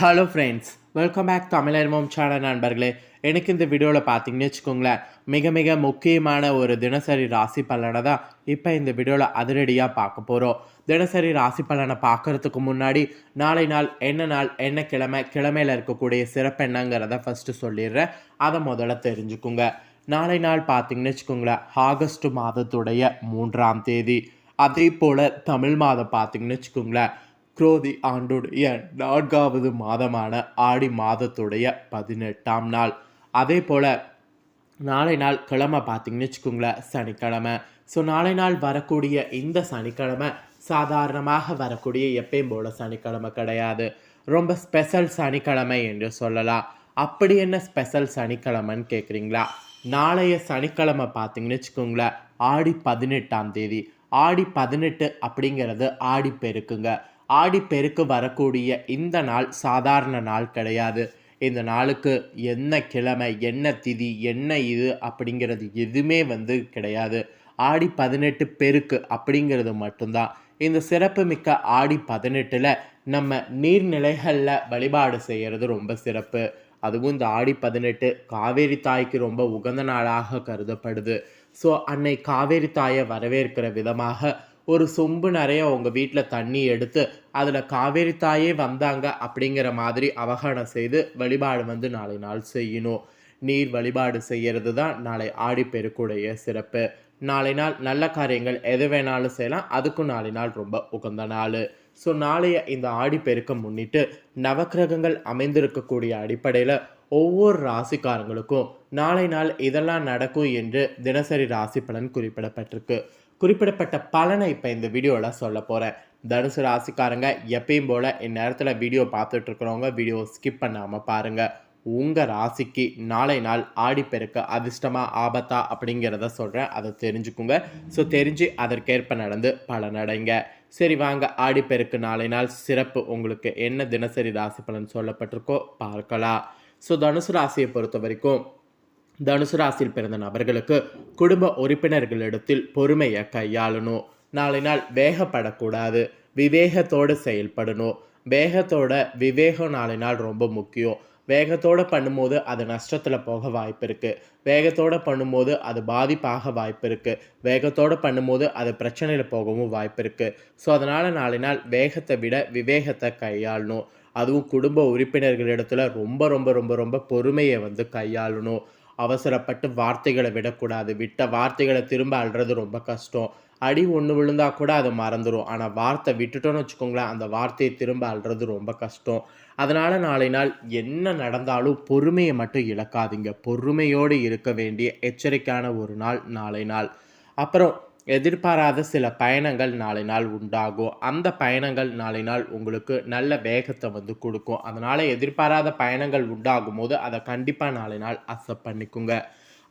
Hello friends welcome back தமிழர்மம் channel நண்பர்களே. எனக்கு இந்த வீடியோவில் பார்த்தீங்கன்னு வச்சுக்கோங்களேன் மிக மிக முக்கியமான ஒரு தினசரி ராசி பலனை தான் இப்போ இந்த வீடியோவில் அதிரடியாக பார்க்க போகிறோம் தினசரி ராசி பலனை பார்க்கறதுக்கு முன்னாடி நாளை நாள் என்ன நாள் என்ன கிழமை கிழமையில் இருக்கக்கூடிய சிறப்பு என்னங்கிறத ஃபஸ்ட்டு சொல்லிடுறேன். அதை முதல்ல தெரிஞ்சுக்குங்க. நாளை நாள் பார்த்தீங்கன்னு வச்சுக்கோங்களேன் ஆகஸ்ட் மாதத்துடைய மூன்றாம் தேதி. அதே போல் தமிழ் மாதம் பார்த்தீங்கன்னு வச்சுக்கோங்களேன் குரோதி ஆண்டுடைய நான்காவது மாதமான ஆடி மாதத்துடைய பதினெட்டாம் நாள். அதே போல் நாளை நாள் கிழமை பார்த்தீங்கன்னு வச்சுக்கோங்களேன் சனிக்கிழமை. ஸோ நாளை நாள் வரக்கூடிய இந்த சனிக்கிழமை சாதாரணமாக வரக்கூடிய எப்பயும் போல் சனிக்கிழமை கிடையாது. ரொம்ப ஸ்பெஷல் சனிக்கிழமை என்று சொல்லலாம். அப்படி என்ன ஸ்பெஷல் சனிக்கிழமைன்னு கேட்குறீங்களா நாளைய சனிக்கிழமை பார்த்தீங்கன்னு வச்சுக்கோங்களேன் ஆடி பதினெட்டாம் தேதி. ஆடி பதினெட்டு அப்படிங்கிறது ஆடி பெருக்குங்க. ஆடிப்பெருக்கு வரக்கூடிய இந்த நாள் சாதாரண நாள் கிடையாது. இந்த நாளுக்கு என்ன கிழமை என்ன திதி என்ன இது அப்படிங்கிறது எதுவுமே வந்து கிடையாது. ஆடி பதினெட்டு பெருக்கு அப்படிங்கிறது மட்டும்தான். இந்த சிறப்பு மிக்க ஆடி பதினெட்டில் நம்ம நீர்நிலைகளில் வழிபாடு செய்கிறது ரொம்ப சிறப்பு. அதுவும் இந்த ஆடி பதினெட்டு காவேரி தாய்க்கு ரொம்ப உகந்த நாளாக கருதப்படுது. ஸோ அன்னை காவேரி தாயை வரவேற்கிற விதமாக ஒரு சொம்பு நிறைய உங்கள் வீட்டில் தண்ணி எடுத்து அதில் காவேரி தாயே வந்தாங்க அப்படிங்கிற மாதிரி அவகானம் செய்து வழிபாடு வந்து நாளை நாள் செய்யணும். நீர் வழிபாடு செய்கிறது தான் நாளை ஆடிப்பெருக்குடைய சிறப்பு. நாளை நாள் நல்ல காரியங்கள் எது வேணாலும் செய்யலாம். அதுக்கும் நாளை நாள் ரொம்ப உகந்த நாள். ஸோ நாளைய இந்த ஆடிப்பெருக்கை முன்னிட்டு நவக்கிரகங்கள் அமைந்திருக்கக்கூடிய அடிப்படையில் ஒவ்வொரு ராசிக்காரங்களுக்கும் நாளை நாள் இதெல்லாம் நடக்கும் என்று தினசரி ராசி பலன் குறிப்பிடப்பட்டிருக்கு. குறிப்பிடப்பட்ட பலனை இப்போ இந்த வீடியோவில் சொல்ல போகிறேன் தனுசு ராசிக்காரங்க எப்பயும் போல் இந்நேரத்தில் வீடியோ பார்த்துட்டு இருக்கிறவங்க வீடியோ ஸ்கிப் பண்ணாமல் பாருங்கள் உங்கள் ராசிக்கு நாளை நாள் ஆடிப்பெருக்க அதிர்ஷ்டமா ஆபத்தா அப்படிங்கிறத சொல்கிறேன் அதை தெரிஞ்சுக்குங்க. ஸோ தெரிஞ்சு அதற்கேற்ப நடந்து பலனடைங்க. சரி வாங்க. ஆடிப்பெருக்கு நாளை நாள் சிறப்பு உங்களுக்கு என்ன தினசரி ராசி பலன் சொல்லப்பட்டிருக்கோ பார்க்கலாம். ஸோ தனுசு ராசியை பொறுத்த வரைக்கும் தனுசு ராசியில் பிறந்த நபர்களுக்கு குடும்ப உறுப்பினர்களிடத்தில் பொறுமையை கையாளணும். நாளை நாள் வேகப்படக்கூடாது. விவேகத்தோடு செயல்படணும். வேகத்தோட விவேகம் நாளை நாள் ரொம்ப முக்கியம். வேகத்தோடு பண்ணும்போது அது நஷ்டத்தில் போக வாய்ப்பு இருக்குது வேகத்தோடு பண்ணும்போது அது பாதிப்பாக வாய்ப்பு இருக்குது வேகத்தோடு பண்ணும்போது அது பிரச்சனையில் போகவும் வாய்ப்பு இருக்குது ஸோ அதனால் நாளை நாள் வேகத்தை விட விவேகத்தை கையாளணும். அதுவும் குடும்ப உறுப்பினர்களிடத்துல ரொம்ப ரொம்ப ரொம்ப ரொம்ப பொறுமையை வந்து கையாளணும். அவசரப்பட்டு வார்த்தைகளை விடக்கூடாது. விட்ட வார்த்தைகளை திரும்ப அழுறது ரொம்ப கஷ்டம். அடி ஒன்று விழுந்தா கூட அதை மறந்துடும் ஆனால் வார்த்தை விட்டுட்டோன்னு வச்சுக்கோங்களேன் அந்த வார்த்தையை திரும்ப அழுறது ரொம்ப கஷ்டம். அதனால் நாளை நாள் என்ன நடந்தாலும் பொறுமையை மட்டும் இழக்காதீங்க. பொறுமையோடு இருக்க வேண்டிய எச்சரிக்கையான ஒரு நாள் நாளை நாள். அப்புறம் எதிர்பாராத சில பயணங்கள் நாளை நாள் உண்டாகும். அந்த பயணங்கள் நாளை நாள் உங்களுக்கு நல்ல வேகத்தை வந்து கொடுக்கும். அதனால் எதிர்பாராத பயணங்கள் உண்டாகும் போது அதை கண்டிப்பாக நாளை நாள் அக்செப்ட் பண்ணிக்குங்க.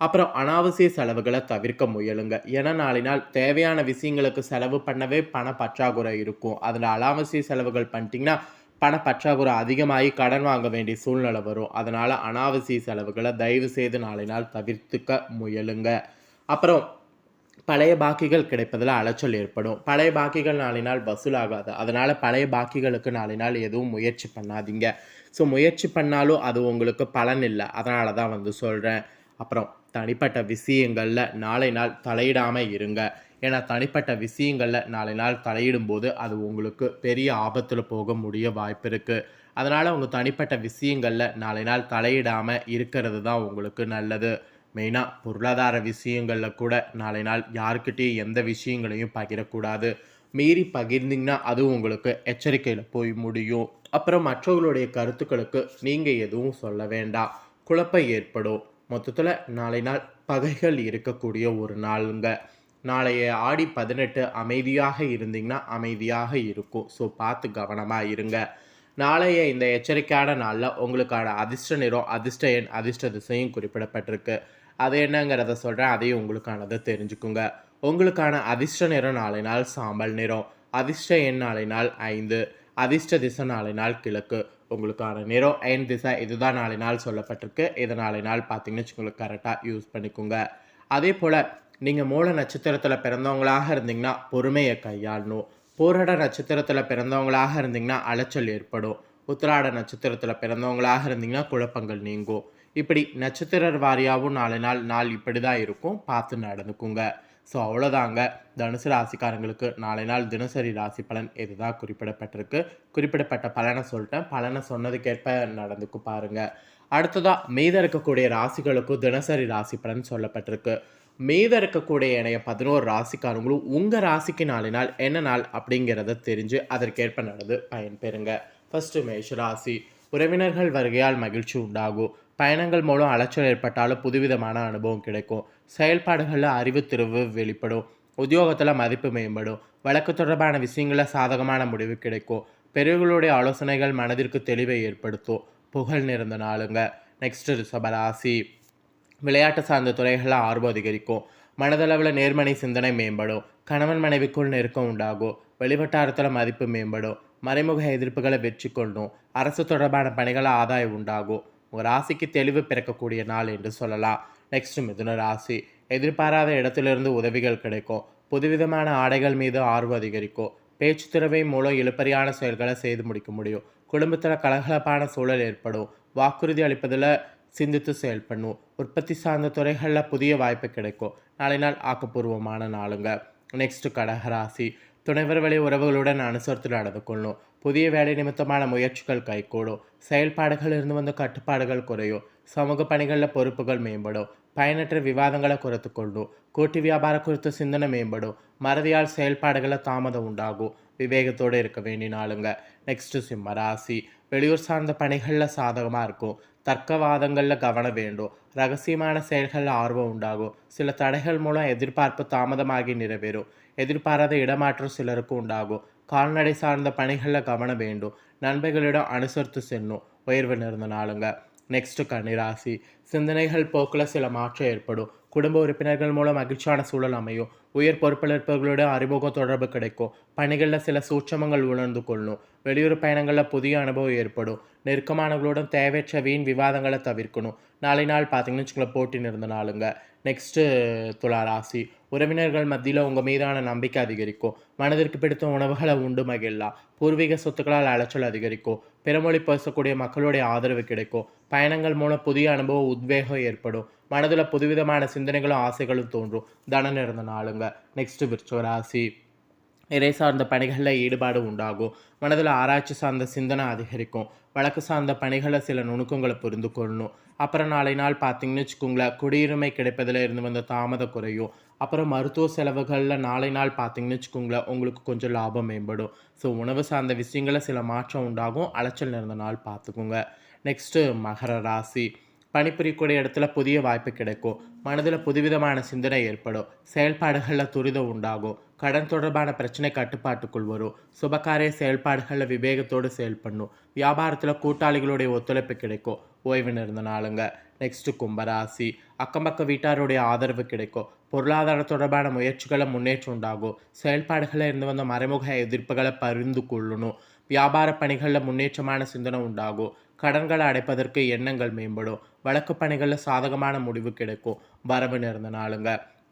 அப்புறம் அனாவசிய செலவுகளை தவிர்க்க முயலுங்க. ஏன்னா நாளை நாள் தேவையான விஷயங்களுக்கு செலவு பண்ணவே பண பற்றாக்குறை இருக்கும். அதில் அனாவசிய செலவுகள் பண்ணிட்டீங்கன்னா பண பற்றாக்குறை அதிகமாகி கடன் வாங்க வேண்டிய சூழ்நிலை வரும். அதனால் அனாவசிய செலவுகளை தயவு செய்து நாளை நாள் தவிர்த்துக்க முயலுங்க. அப்புறம் பழைய பாக்கிகள் கிடைப்பதில் அலைச்சல் ஏற்படும். பழைய பாக்கிகள் நாளை நாள் வசூலாகாது. அதனால் பழைய பாக்கிகளுக்கு நாளை நாள் எதுவும் முயற்சி பண்ணாதீங்க. ஸோ முயற்சி பண்ணாலும் அது உங்களுக்கு பலன் இல்லை. அதனால தான் வந்து சொல்கிறேன் அப்புறம் தனிப்பட்ட விஷயங்களில் நாளை நாள் தலையிடாமல் இருங்க. ஏன்னா தனிப்பட்ட விஷயங்களில் நாளை நாள் தலையிடும்போது அது உங்களுக்கு பெரிய ஆபத்தில் போக முடிய வாய்ப்பு இருக்குது அதனால் உங்கள் தனிப்பட்ட விஷயங்களில் நாளை நாள் தலையிடாமல் இருக்கிறது தான் உங்களுக்கு நல்லது. மெயினாக பொருளாதார விஷயங்களில் கூட நாளை நாள் யாருக்கிட்டேயும் எந்த விஷயங்களையும் பகிரக்கூடாது. மீறி பகிர்ந்தீங்கன்னா அது உங்களுக்கு எச்சரிக்கையில் போய் முடியும். அப்புறம் மற்றவர்களுடைய கருத்துக்களுக்கு நீங்கள் எதுவும் சொல்ல வேண்டாம். குழப்பம் ஏற்படும். மொத்தத்தில் நாளை நாள் பகைகள் இருக்கக்கூடிய ஒரு நாளுங்க. நாளைய ஆடி பதினெட்டு அமைதியாக இருந்தீங்கன்னா அமைதியாக இருக்கும். ஸோ பார்த்து கவனமாக இருங்க. நாளைய இந்த எச்சரிக்கையான நாளில் உங்களுக்கான அதிர்ஷ்ட நிறம் அதிர்ஷ்ட எண் அதிர்ஷ்ட திசையும் குறிப்பிடப்பட்டிருக்கு. அது என்னங்கிறத சொல்கிறேன் அதையும் உங்களுக்கானதை தெரிஞ்சுக்குங்க. உங்களுக்கான அதிர்ஷ்ட நிறம் நாளை நாள் சாம்பல் நிறம் அதிர்ஷ்ட எண் நாளை நாள் ஐந்து அதிர்ஷ்ட திசை நாளை நாள் கிழக்கு. உங்களுக்கான நிறம் எண் திசை இதுதான் நாளை நாள் சொல்லப்பட்டிருக்கு. இதை நாளை நாள் பார்த்தீங்கன்னு வச்சுக்கோங்களுக்கு கரெக்டாக யூஸ் பண்ணிக்கோங்க. அதே போல் நீங்கள் மூல நட்சத்திரத்தில் பிறந்தவங்களாக இருந்தீங்கன்னா பொறுமையை கையாளணும். போராட நட்சத்திரத்தில் பிறந்தவங்களாக இருந்தீங்கன்னா அலைச்சல் ஏற்படும். உத்திராட நட்சத்திரத்தில் பிறந்தவங்களாக இருந்தீங்கன்னா குழப்பங்கள் நீங்கும். இப்படி நட்சத்திர வாரியாகவும் நாலு நாள் நாள் இப்படி தான் இருக்கும். பார்த்து நடந்துக்குங்க. ஸோ அவ்வளோதாங்க. தனுசு ராசிக்காரங்களுக்கு நாளை நாள் தினசரி ராசி பலன் இதுதான் குறிப்பிடப்பட்டிருக்கு. குறிப்பிடப்பட்ட பலனை சொல்லிட்டேன். பலனை சொன்னதுக்கேற்ப நடந்துக்கு பாருங்க. அடுத்ததாக மீத இருக்கக்கூடிய ராசிகளுக்கும் தினசரி ராசி பலன் சொல்லப்பட்டிருக்கு. மீத இருக்கக்கூடிய இணைய பதினோரு ராசிக்காரங்களும் உங்கள் ராசிக்கு நாலு நாள் என்ன நாள் அப்படிங்கிறத தெரிஞ்சு அதற்கேற்ப நடந்து பயன்பெறுங்க. ஃபர்ஸ்ட் மேஷ ராசி. உறவினர்கள் வருகையால் மகிழ்ச்சி உண்டாகும். பயணங்கள் மூலம் அலைச்சல் ஏற்பட்டாலும் புதுவிதமான அனுபவம் கிடைக்கும். செயல்பாடுகளில் அறிவு வெளிப்படும். உத்தியோகத்தில் மதிப்பு மேம்படும். வழக்கு தொடர்பான விஷயங்களில் சாதகமான முடிவு கிடைக்கும். பெரியவர்களுடைய ஆலோசனைகள் மனதிற்கு தெளிவை ஏற்படுத்தும். புகழ் நிறந்த நாளுங்க. நெக்ஸ்ட் ரிஷபராசி விளையாட்டு சார்ந்த துறைகளில் ஆர்வம் அதிகரிக்கும். மனதளவில் நேர்மனை சிந்தனை மேம்படும். கணவன் மனைவிக்குள் நெருக்கம் உண்டாகும். வெளிவட்டாரத்தில் மதிப்பு மேம்படும். மறைமுக எதிர்ப்புகளை வெற்றி கொள்ளும் அரசு தொடர்பான பணிகள் ஆதாயம் உண்டாகும். உங்கள் ராசிக்கு தெளிவு பிறக்கக்கூடிய நாள் என்று சொல்லலாம். நெக்ஸ்ட் மிதுன ராசி. எதிர்பாராத இடத்திலிருந்து உதவிகள் கிடைக்கும். புதுவிதமான ஆடைகள் மீது ஆர்வம் அதிகரிக்கும். பேச்சு திறவை மூலம் இழுப்பறியான செயல்களை செய்து முடிக்க முடியும். குடும்பத்தில் கலகலப்பான சூழல் ஏற்படும். வாக்குறுதி அளிப்பதில் சிந்தித்து செயல்படணும் உற்பத்தி சார்ந்த துறைகளில் புதிய வாய்ப்பு கிடைக்கும். நாளை நாள் ஆக்கப்பூர்வமான நாளுங்க. நெக்ஸ்ட் கடகராசி துணைவர் வழி உறவுகளுடன் அனுசரித்து நடந்து கொள்ளும். புதிய வேலை நிமித்தமான முயற்சிகள் கைகூடும் செயல்பாடுகள் இருந்து வந்த கட்டுப்பாடுகள் குறையும் சமூக பணிகளில் பொறுப்புகள் மேம்படும் பயனற்ற விவாதங்களை குறைத்து கொள்ளும் கூட்டு வியாபாரம் குறித்த சிந்தனை மேம்படும் மறதியால் செயல்பாடுகளை தாமதம் உண்டாகும் விவேகத்தோடு இருக்க வேண்டினாலுங்க நெக்ஸ்ட்டு சிம்ம ராசி வெளியூர் சார்ந்த பணிகளில் சாதகமாக இருக்கும் தர்க்கவாதங்களில் கவனம் வேண்டும் ரகசியமான செயல்களில் ஆர்வம் உண்டாகும். சில தடைகள் மூலம் எதிர்பார்ப்பு தாமதமாகி நிறைவேறும். எதிர்பாராத இடமாற்றம் சிலருக்கு உண்டாகும். கால்நடை சார்ந்த பணிகளில் கவனம் வேண்டும். நண்பர்களிடம் அனுசரித்து செல்லும். உயர்வு நிறந்த நாளுங்க. நெக்ஸ்ட் கன்னிராசி. சிந்தனைகள் போக்கில் சில மாற்றம் ஏற்படும். குடும்ப உறுப்பினர்கள் மூலம் மகிழ்ச்சியான சூழல் அமையும். உயர் பொறுப்பிழப்பர்களுடன் அறிமுக தொடர்பு கிடைக்கும். பணிகளில் சில சூட்சமங்கள் உணர்ந்து கொள்ளும். வெளியூர் பயணங்களில் புதிய அனுபவம் ஏற்படும். நெருக்கமானவர்களுடன் தேவையற்ற வீண் விவாதங்களை தவிர்க்கணும். நாளை நாள் பார்த்தீங்கன்னு வச்சுக்கோங்களேன் போட்டி நிறந்த நாளுங்க. நெக்ஸ்ட்டு துலா ராசி. உறவினர்கள் மத்தியில் உங்கள் மீதான நம்பிக்கை அதிகரிக்கும். மனதிற்கு பிடித்த உணவுகளை உண்டு மகிழலாம். பூர்வீக சொத்துக்களால் அலைச்சல் அதிகரிக்கும். பிறமொழி பேசக்கூடிய மக்களுடைய ஆதரவு கிடைக்கும். பயணங்கள் மூலம் புதிய அனுபவம் உத்வேகம் ஏற்படும். மனதில் புதுவிதமான சிந்தனைகளும் ஆசைகளும் தோன்றும். தனம் நிறந்த நாளுங்க. நெக்ஸ்ட் விருச்ச ராசி இறை சார்ந்த பணிகளில் ஈடுபாடு உண்டாகும். மனதில் ஆராய்ச்சி சார்ந்த சிந்தனை அதிகரிக்கும். வழக்கு சார்ந்த பணிகளை சில நுணுக்கங்களை புரிந்து கொள்ளணும். அப்புறம் நாளை நாள் பார்த்தீங்கன்னு வச்சுக்கோங்களேன் குடியுரிமை கிடைப்பதில் இருந்து வந்த தாமதம் குறையும். அப்புறம் மருத்துவ செலவுகளில் நாளை நாள் பார்த்தீங்கன்னு வச்சுக்கோங்களேன் உங்களுக்கு கொஞ்சம் லாபம் மேம்படும். ஸோ உணவு சார்ந்த விஷயங்களில் சில மாற்றம் உண்டாகும். அலைச்சல் நிறைந்த நாள் பார்த்துக்கோங்க. நெக்ஸ்ட்டு மகர ராசி. பணிபுரியக்கூடிய இடத்துல புதிய வாய்ப்பு கிடைக்கும். மனதில் புதுவிதமான சிந்தனை ஏற்படும். செயல்பாடுகளில் துரிதம் உண்டாகும். கடன் தொடர்பான பிரச்சனை கட்டுப்பாட்டுக்குள் வரும். சுபகாரிய செயல்பாடுகளில் விவேகத்தோடு செயல்படணும். வியாபாரத்தில் கூட்டாளிகளுடைய ஒத்துழைப்பு கிடைக்கும். ஓய்வு நிறந்த நாளுங்க. நெக்ஸ்ட் கும்பராசி. அக்கம்பக்க வீட்டாருடைய ஆதரவு கிடைக்கும். பொருளாதார தொடர்பான முயற்சிகளை முன்னேற்றம் உண்டாகும். செயல்பாடுகளில் இருந்து வந்த மறைமுக எதிர்ப்புகளை பரிந்து கொள்ளணும். வியாபார பணிகளில் முன்னேற்றமான சிந்தனை உண்டாகும். கடன்களை அடைப்பதற்கு எண்ணங்கள் மேம்படும். வழக்கு பணிகளில் சாதகமான முடிவு கிடைக்கும். வரவு நிறந்த நாளுங்க.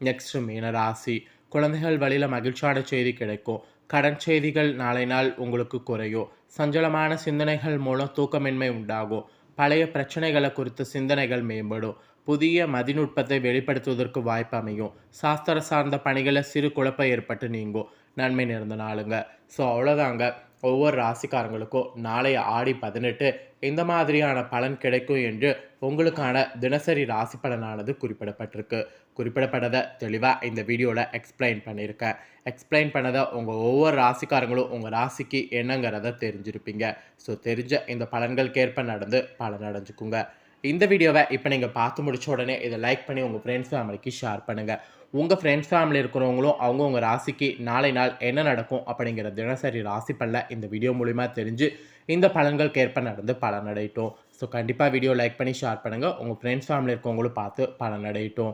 நெக்ஸ்ட் மீனராசி குழந்தைகள் வழியில் மகிழ்ச்சியான செய்தி கிடைக்கும். கடன் செய்திகள் நாளை நாள் உங்களுக்கு குறையும். சஞ்சலமான சிந்தனைகள் மூலம் தூக்கமின்மை உண்டாகும். பழைய பிரச்சனைகளை குறித்த சிந்தனைகள் மேம்படும். புதிய மதிநுட்பத்தை வெளிப்படுத்துவதற்கு வாய்ப்பு அமையும். சாஸ்திர சார்ந்த பணிகளை சிறு குழப்பம் ஏற்பட்டு நீங்கும். நன்மை நிறந்த நாளுங்க. ஸோ அவ்வளோதாங்க ஒவ்வொரு ராசிக்காரங்களுக்கும் நாளைய ஆடி பதினெட்டு இந்த மாதிரியான பலன் கிடைக்கும் என்று உங்களுக்கான தினசரி ராசி பலனானது குறிப்பிடப்பட்டிருக்கு. குறிப்பிடப்பட்டதை தெளிவாக இந்த வீடியோவில் எக்ஸ்பிளைன் பண்ணியிருக்கேன். எக்ஸ்பிளைன் பண்ணதை உங்கள் ஒவ்வொரு ராசிக்காரங்களும் உங்கள் ராசிக்கு என்னங்கிறத தெரிஞ்சிருப்பீங்க. ஸோ தெரிஞ்ச இந்த பலன்களுக்கேற்ப நடந்து பலன் அடைஞ்சுக்குங்க. இந்த வீடியோவை இப்போ நீங்கள் பார்த்து முடிச்ச உடனே இதை லைக் பண்ணி உங்கள் ஃப்ரெண்ட்ஸ் ஃபேமிலிக்கு ஷேர் பண்ணுங்கள் உங்கள் ஃப்ரெண்ட்ஸ் ஃபேமிலி இருக்கிறவங்களும் அவங்க உங்கள் ராசிக்கு நாளை நாள் என்ன நடக்கும் அப்படிங்கிற தினசரி ராசி பல்ல இந்த வீடியோ மூலிமா தெரிஞ்சு இந்த பலன்களுக்கு ஏற்ப நடந்து பலன் அடையட்டும் ஸோ கண்டிப்பாக வீடியோ லைக் பண்ணி ஷேர் பண்ணுங்கள் உங்கள் ஃப்ரெண்ட்ஸ் ஃபேமிலி இருக்கவங்களும் பார்த்து பலன் அடையட்டும்